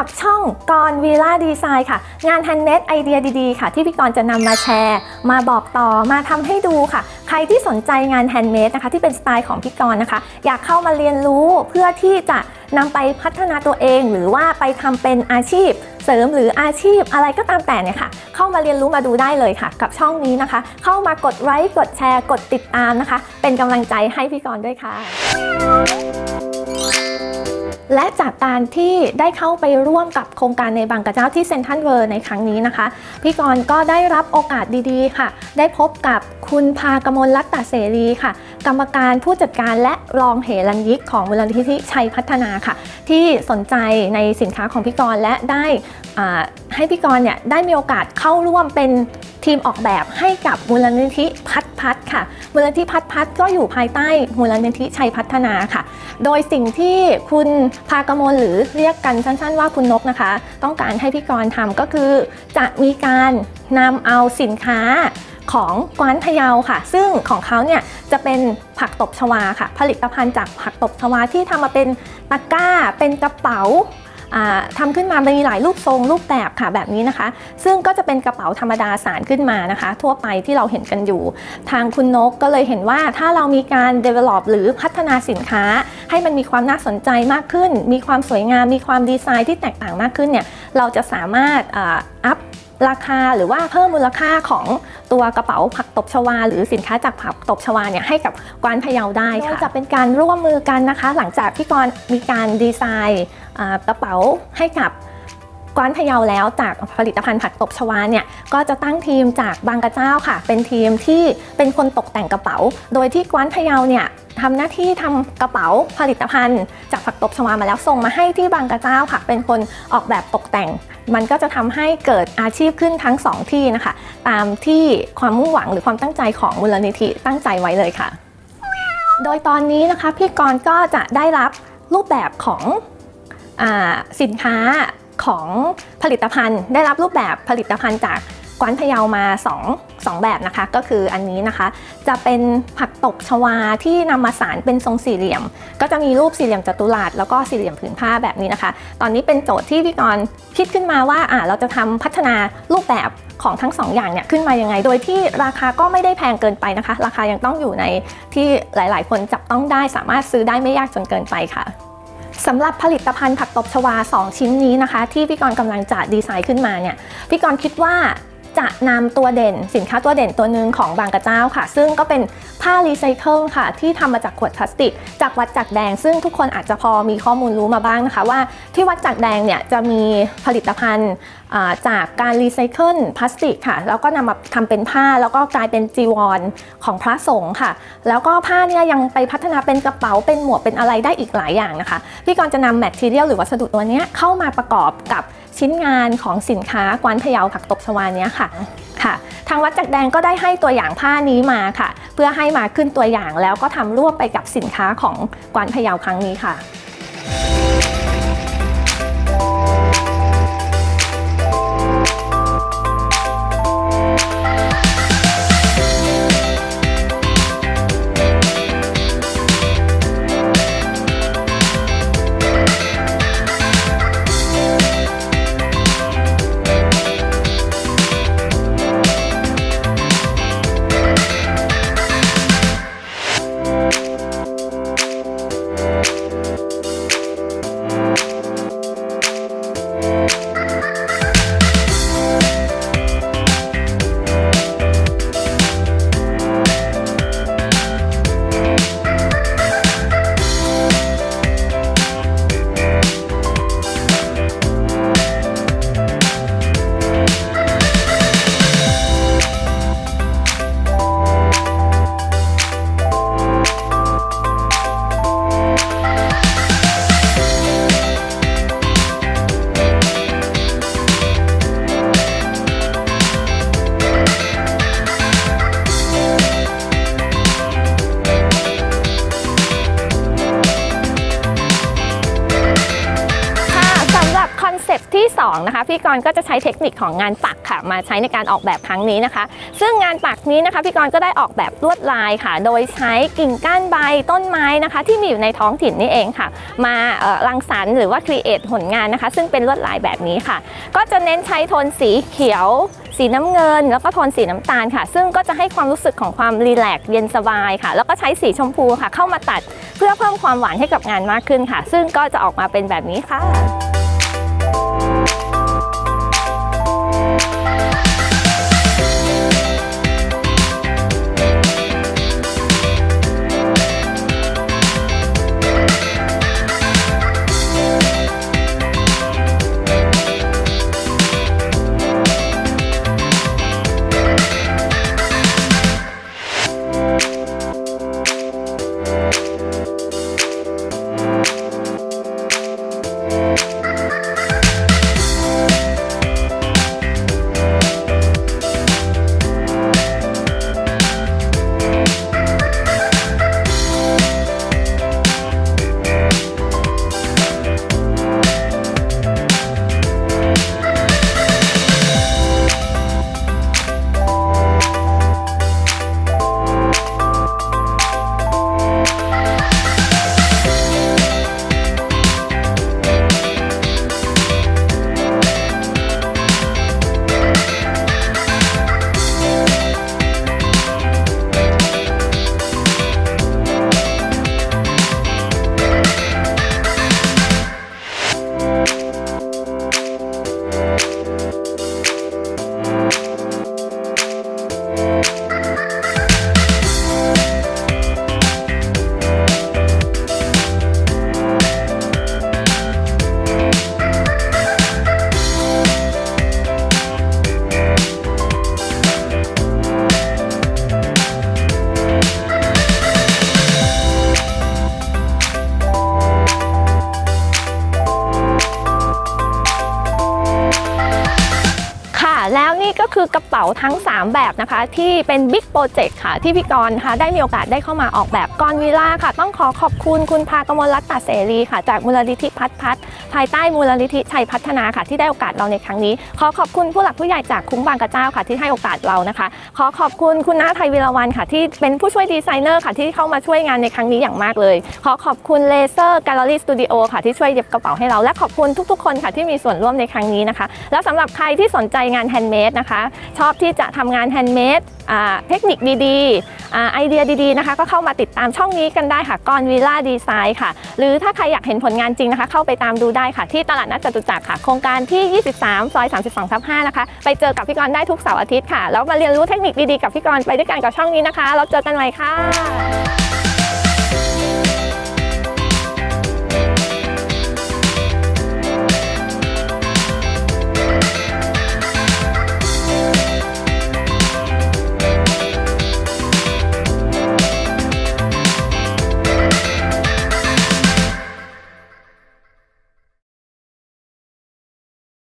กับช่องกรวีล่าดีไซน์ค่ะ งานแฮนด์เมดไอเดียดีๆ ค่ะ ที่พี่กรจะนำมาแชร์ มาบอกต่อมาทำให้ดูค่ะ ใครที่สนใจงานแฮนด์เมดนะคะที่เป็นสไตล์ของพี่กรนะคะ อยากเข้ามาเรียนรู้เพื่อที่จะนำไปพัฒนาตัวเอง หรือว่าไปทำเป็นอาชีพเสริมหรืออาชีพอะไรก็ตามแต่เนี่ยค่ะ เข้ามาเรียนรู้มาดูได้เลยค่ะ กับช่องนี้นะคะ เข้ามากดไลค์กดแชร์ กดติดตามนะคะ เป็นกำลังใจให้พี่กรด้วยค่ะ และจากการที่ได้เข้าไปร่วมกับโครงการในบางกระเจ้าที่เซนทรัลเวิร์ในครั้งนี้นะคะ พี่กรณ์ก็ได้รับโอกาสดีๆ ค่ะ ได้พบกับคุณพากมลรัตตเสรีค่ะ กรรมการผู้จัดการและรองเหรัญยิกของมูลนิธิชัยพัฒนาค่ะ ที่สนใจในสินค้าของพี่กรณ์และได้ให้พี่กรณ์เนี่ยได้มีโอกาสเข้าร่วมเป็นทีมออกแบบให้กับมูลนิธิพัดพัดค่ะ มูลนิธิพัดพัดก็อยู่ภายใต้มูลนิธิชัยพัฒนาค่ะ โดยสิ่งที่คุณพากมลหรือเรียกกันสั้น ๆ ว่าคุณนกนะคะ ต้องการให้พี่กรณ์ทำก็คือจะมีการนำเอาสินค้าของกวานพะเยาค่ะ ซึ่งของเขาเนี่ยจะเป็นผักตบชวาค่ะ ผลิตภัณฑ์จากผักตบชวาที่ทำมาเป็นตะกร้า เป็นกระเป๋า อ่าทำขึ้นมามีหลายรูปทรงรูปแบบค่ะแบบนี้นะคะ ซึ่งก็จะเป็นกระเป๋าธรรมดาสารขึ้นมานะคะ ทั่วไปที่เราเห็นกันอยู่ ทางคุณนกก็เลยเห็นว่าถ้าเรามีการ develop หรือพัฒนาสินค้า ให้มันมีความน่าสนใจมากขึ้น มีความสวยงามมีความดีไซน์ที่แตกต่างมากขึ้นเนี่ยเราจะสามารถอัพ ราคาหรือว่าเพิ่มมูลค่าของตัวกระเป๋าผักตบชวา หรือสินค้าจากผักตบชวาเนี่ยให้กับกวานพะเยาได้ค่ะจะเป็นการร่วมมือกันนะคะ หลังจากที่กรมีการดีไซน์กระเป๋าให้กับ กวานพะเยาแล้วจากผลิตภัณฑ์ผักตบชวาเนี่ยก็จะตั้งทีมจากบางกระเจ้าค่ะ เป็นทีมที่เป็นคนตกแต่งกระเป๋า โดยที่กวานพะเยาเนี่ยทำหน้าที่ทำกระเป๋าผลิตภัณฑ์ จากผักตบชวามาแล้วส่งมาให้ที่บางกระเจ้าค่ะ เป็นคนออกแบบตกแต่ง มันก็จะทำให้เกิดอาชีพขึ้นทั้งสองที่นะคะ ตามที่ความมุ่งหวังหรือความตั้งใจของมูลนิธิตั้งใจไว้เลยค่ะ โดยตอนนี้นะคะพี่กรณ์ก็จะได้รับรูปแบบของอสินค้า ของผลิตภัณฑ์ ได้รับรูปแบบผลิตภัณฑ์จากกวานพะเยามา2 2แบบนะคะ ก็คืออันนี้นะคะ จะเป็นผักตบชวาที่นำมาสารเป็นทรงสี่เหลี่ยม ก็จะมีรูปสี่เหลี่ยมจัตุรัสแล้วก็สี่เหลี่ยมผืนผ้าแบบนี้นะคะ ตอนนี้เป็นโจทย์ที่พี่กรณ์คิดขึ้นมาว่าอ่าเราจะทำพัฒนารูปแบบของทั้งสองอย่างเนี่ยขึ้นมายังไง โดยที่ราคาก็ไม่ได้แพงเกินไปนะคะ ราคายังต้องอยู่ในที่หลาย ๆ คนจับต้องได้สามารถซื้อได้ไม่ยากจนเกินไปค่ะ สำหรับผลิตภัณฑ์ผักตบชวา 2 ชิ้นนี้นะคะ ที่พี่กรณ์กำลังจะดีไซน์ขึ้นมาเนี่ยพี่กรณ์คิดว่าจะนำตัวเด่นสินค้าตัวเด่นตัวหนึ่งของบางกระเจ้าค่ะ ซึ่งก็เป็นผ้ารีไซเคิลค่ะ ที่ทำมาจากขวดพลาสติก จากวัดจักแดง ซึ่งทุกคนอาจจะพอมีข้อมูลรู้มาบ้างนะคะว่าที่วัดจักแดงเนี่ยจะมีผลิตภัณฑ์จากการรีไซเคิลพลาสติกค่ะ แล้วก็นำมาทำเป็นผ้าแล้วก็กลายเป็นจีวรของพระสงฆ์ค่ะ แล้วก็ผ้าเนี่ยยังไปพัฒนาเป็นกระเป๋าเป็นหมวกเป็นอะไรได้อีกหลายอย่างนะคะ พี่กรจะนำแมททีเรียลหรือวัสดุตัวนี้เข้ามาประกอบกับชิ้นงานของสินค้ากวนพะเยาผักตบชวาเนี้ยค่ะค่ะ ทางวัดจักแดงก็ได้ให้ตัวอย่างผ้านี้มาค่ะ เพื่อให้มาขึ้นตัวอย่าง แล้วก็ทำร่วมไปกับสินค้าของกวานพะเยาครั้งนี้ค่ะ ปที่2นะคะพี่กรณ์ก็จะใช้เทคนิคของงานปักค่ะ มาใช้ในการออกแบบครั้งนี้นะคะ ซึ่งงานปักนี้นะคะพี่กรณ์ก็ได้ออกแบบลวดลายค่ะ โดยใช้กิ่งก้านใบต้นไม้นะคะ ที่มีอยู่ในท้องถิ่นนี่เองค่ะ มาเอ่อรังสรรค์หรือว่าครีเอทผลงานนะคะ ซึ่งเป็นลวดลายแบบนี้ค่ะ ก็จะเน้นใช้โทนสีเขียวสีน้ำเงินแล้วก็โทนสีน้ำตาลค่ะ ซึ่งก็จะให้ความรู้สึกของความรีแลกซ์เย็นสบายค่ะ แล้วก็ใช้สีชมพูค่ะ เข้ามาตัดเพื่อเพิ่มความหวานให้กับงานมากขึ้นค่ะ ซึ่งก็จะออกมาเป็นแบบนี้ค่ะ คือกระเป๋าทั้ง 3 แบบนะคะ ที่เป็นบิ๊กโปรเจกต์ค่ะ ที่พี่กรณ์นะคะได้มีโอกาสได้เข้ามาออกแบบกรวิลาค่ะ ต้องขอขอบคุณคุณพากมลรัตน์ตาเสรีค่ะ จากมูลนิธิพัดพัดภายใต้มูลนิธิชัยพัฒนาค่ะ ที่ได้โอกาสเราในครั้งนี้ ขอขอบคุณผู้หลักผู้ใหญ่จากคุ้มบางกระเจ้าค่ะ ที่ให้โอกาสเรานะคะ ขอขอบคุณคุณน้าไทยวิรวันค่ะ ที่เป็นผู้ช่วยดีไซเนอร์ค่ะ ที่เข้ามาช่วยงานในครั้งนี้อย่างมากเลย ขอขอบคุณเลเซอร์แกลเลอรี่สตูดิโอค่ะที่ช่วยเย็บกระเป๋าให้เราและขอบคุณทุกๆ คนค่ะที่มีส่วนร่วมในครั้งนี้นะคะ แล้วสำหรับใครที่สนใจงานแฮนด์เมดนะคะชอบที่จะทำงานแฮนด์เมดเทคนิคดีๆไอเดียดีๆนะคะ ก็เข้ามาติดตามช่องนี้กันได้ค่ะกอนวิลล่าดีไซน์ค่ะ หรือถ้าใครอยากเห็นผลงานจริงนะคะ เข้าไปตามดูได้ค่ะ ที่ตลาดนัดจตุจักรค่ะ โครงการที่ 23 ซอย 32ทับ5นะคะ ไปเจอกับพี่กรณ์ได้ทุกเสาร์อาทิตย์ค่ะ แล้วมาเรียนรู้เทคนิคดีๆกับพี่กรณ์ไปด้วยกันกับช่องนี้นะคะ แล้วเจอกันใหม่ค่ะ